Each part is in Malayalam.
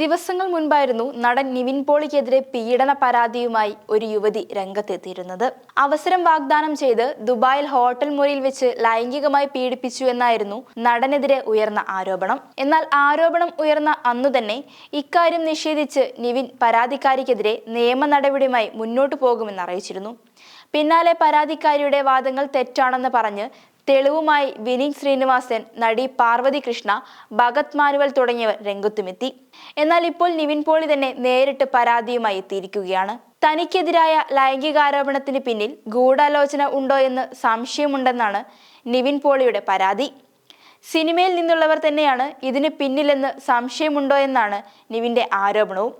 ദിവസങ്ങൾ മുൻപായിരുന്നു നടൻ നിവിൻ പോളിക്കെതിരെ പീഡന പരാതിയുമായി ഒരു യുവതി രംഗത്തെത്തിയിരുന്നത്. അവസരം വാഗ്ദാനം ചെയ്ത് ദുബായിൽ ഹോട്ടൽ മുറിയിൽ വെച്ച് ലൈംഗികമായി പീഡിപ്പിച്ചു എന്നായിരുന്നു നടനെതിരെ ഉയർന്ന ആരോപണം. എന്നാൽ ആരോപണം ഉയർന്ന അന്നു തന്നെ ഇക്കാര്യം നിഷേധിച്ച് നിവിൻ പരാതിക്കാരിക്കെതിരെ നിയമ നടപടിയുമായി മുന്നോട്ടു പോകുമെന്ന് അറിയിച്ചിരുന്നു. പിന്നാലെ പരാതിക്കാരിയുടെ വാദങ്ങൾ തെറ്റാണെന്ന് പറഞ്ഞ് തെളിവുമായി വിനീത് ശ്രീനിവാസൻ നടി പാർവതി കൃഷ്ണ ഭഗത് മാനുവൽ തുടങ്ങിയവർ രംഗത്തുമെത്തി. എന്നാൽ ഇപ്പോൾ നിവിൻ പോളി തന്നെ നേരിട്ട് പരാതിയുമായി എത്തിയിരിക്കുകയാണ്. തനിക്കെതിരായ ലൈംഗികാരോപണത്തിന് പിന്നിൽ ഗൂഢാലോചന ഉണ്ടോ എന്ന് സംശയമുണ്ടെന്നാണ് നിവിൻ പോളിയുടെ പരാതി. സിനിമയിൽ നിന്നുള്ളവർ തന്നെയാണ് ഇതിന് പിന്നിലെന്ന് സംശയമുണ്ടോ എന്നാണ് നിവിന്റെ ആരോപണവും.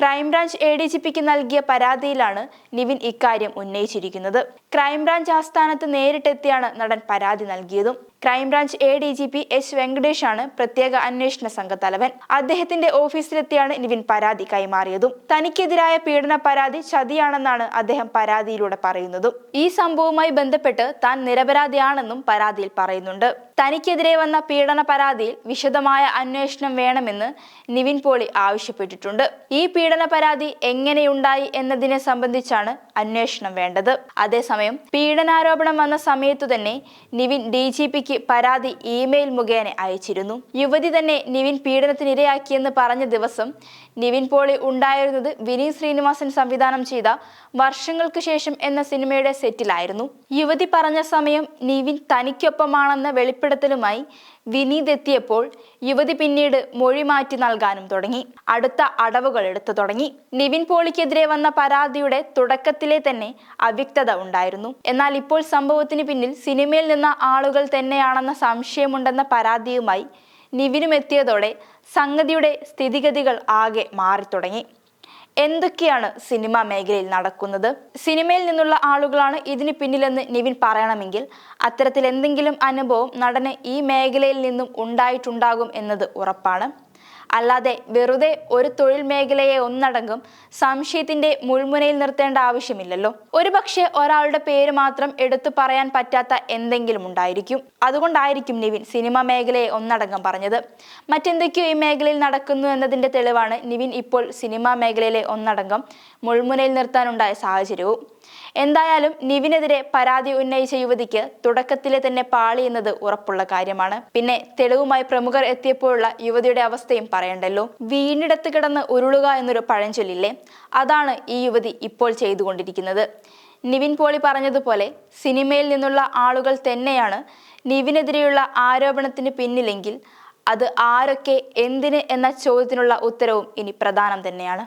Crime branch A D G പിക്ക് നൽകിയ പരാതിയിലാണ് നിവിൻ ഇക്കാര്യം ഉന്നയിച്ചിരിക്കുന്നത്. ക്രൈംബ്രാഞ്ച് ആസ്ഥാനത്ത് നേരിട്ടെത്തിയാണ് നടൻ പരാതി നൽകിയതും. Crime branch A D G P H വെങ്കടേഷാണ് പ്രത്യേക അന്വേഷണ സംഘത്തലവൻ. അദ്ദേഹത്തിന്റെ ഓഫീസിലെത്തിയാണ് നിവിൻ പരാതി കൈമാറിയതും തനിക്കെതിരായ പീഡന പരാതി ചതിയാണെന്നാണ് അദ്ദേഹം പരാതിയിലൂടെ പറയുന്നതും. ഈ സംഭവവുമായി ബന്ധപ്പെട്ട് താൻ നിരപരാധിയാണെന്നും പരാതിയിൽ പറയുന്നുണ്ട്. തനിക്കെതിരെ വന്ന പീഡന പരാതിയിൽ വിശദമായ അന്വേഷണം വേണമെന്ന് നിവിൻ പോളി ആവശ്യപ്പെട്ടിട്ടുണ്ട്. ഈ പീഡന പരാതി എങ്ങനെയുണ്ടായി എന്നതിനെ സംബന്ധിച്ചാണ് അന്വേഷണം വേണ്ടത്. അതേസമയം പീഡനാരോപണം വന്ന സമയത്തു തന്നെ നിവിൻ ഡി ജി പിക്ക് പരാതി ഇമെയിൽ മുഖേന അയച്ചിരുന്നു. യുവതി തന്നെ നിവിൻ പീഡനത്തിനിരയാക്കിയെന്ന് പറഞ്ഞ ദിവസം നിവിൻ പോളി ഉണ്ടായിരുന്നത് വിനീത് ശ്രീനിവാസൻ സംവിധാനം ചെയ്ത വർഷങ്ങൾക്ക് ശേഷം എന്ന സിനിമയുടെ സെറ്റിലായിരുന്നു. യുവതി പറഞ്ഞ സമയം നിവിൻ തനിക്കൊപ്പമാണെന്ന വെളിപ്പെടുത്തലുമായി വിനീത് എത്തിയപ്പോൾ യുവതി പിന്നീട് മൊഴി മാറ്റി നൽകാനും തുടങ്ങി. അടുത്ത അടവുകൾ എടുത്തു തുടങ്ങി. നിവിൻ പോളിക്കെതിരെ വന്ന പരാതിയുടെ തുടക്കത്തിലെ തന്നെ അവ്യക്തത ഉണ്ടായിരുന്നു. എന്നാൽ ഇപ്പോൾ സംഭവത്തിന് പിന്നിൽ സിനിമയിൽ നിന്ന ആളുകൾ തന്നെയാണെന്ന സംശയമുണ്ടെന്ന പരാതിയുമായി നിവിനും എത്തിയതോടെ സംഗതിയുടെ സ്ഥിതിഗതികൾ ആകെ മാറിത്തുടങ്ങി. എന്തൊക്കെയാണ് സിനിമാ മേഖലയിൽ നടക്കുന്നത്? സിനിമയിൽ നിന്നുള്ള ആളുകളാണ് ഇതിന് പിന്നിലെന്ന് നിവിൻ പറയണമെങ്കിൽ അത്തരത്തിൽ എന്തെങ്കിലും അനുഭവം നടന് ഈ മേഖലയിൽ നിന്നും ഉണ്ടായിട്ടുണ്ടാകും എന്നത് ഉറപ്പാണ്. അല്ലാതെ വെറുതെ ഒരു തൊഴിൽ മേഖലയെ ഒന്നടങ്കം സംശയത്തിന്റെ മുൾമുനയിൽ നിർത്തേണ്ട ആവശ്യമില്ലല്ലോ. ഒരുപക്ഷെ ഒരാളുടെ പേര് മാത്രം എടുത്തു പറയാൻ പറ്റാത്ത എന്തെങ്കിലും ഉണ്ടായിരിക്കും. അതുകൊണ്ടായിരിക്കും നിവിൻ സിനിമ മേഖലയെ ഒന്നടങ്കം പറഞ്ഞത്. മറ്റെന്തൊക്കെയോ ഈ മേഖലയിൽ നടക്കുന്നു എന്നതിന്റെ തെളിവാണ് നിവിൻ ഇപ്പോൾ സിനിമാ മേഖലയിലെ ഒന്നടങ്കം മുൾമുനയിൽ നിർത്താനുണ്ടായ സാഹചര്യവും. എന്തായാലും നിവിനെതിരെ പരാതി ഉന്നയിച്ച യുവതിക്ക് തുടക്കത്തിലെ തന്നെ പാളി എന്നത് ഉറപ്പുള്ള കാര്യമാണ്. പിന്നെ തെളിവുമായി പ്രമുഖർ എത്തിയപ്പോഴുള്ള യുവതിയുടെ അവസ്ഥയും പറയണ്ടല്ലോ. വീണിടത്ത് കിടന്ന് ഉരുളുക എന്നൊരു പഴഞ്ചൊല്ലില്ലേ? അതാണ് ഈ യുവതി ഇപ്പോൾ ചെയ്തുകൊണ്ടിരിക്കുന്നത്. നിവിൻ പോളി പറഞ്ഞതുപോലെ സിനിമയിൽ നിന്നുള്ള ആളുകൾ തന്നെയാണ് നിവിനെതിരെയുള്ള ആരോപണത്തിന് പിന്നിലെങ്കിൽ അത് ആരൊക്കെ എന്തിന് എന്ന ചോദ്യത്തിനുള്ള ഉത്തരവും ഇനി പ്രധാനം തന്നെയാണ്.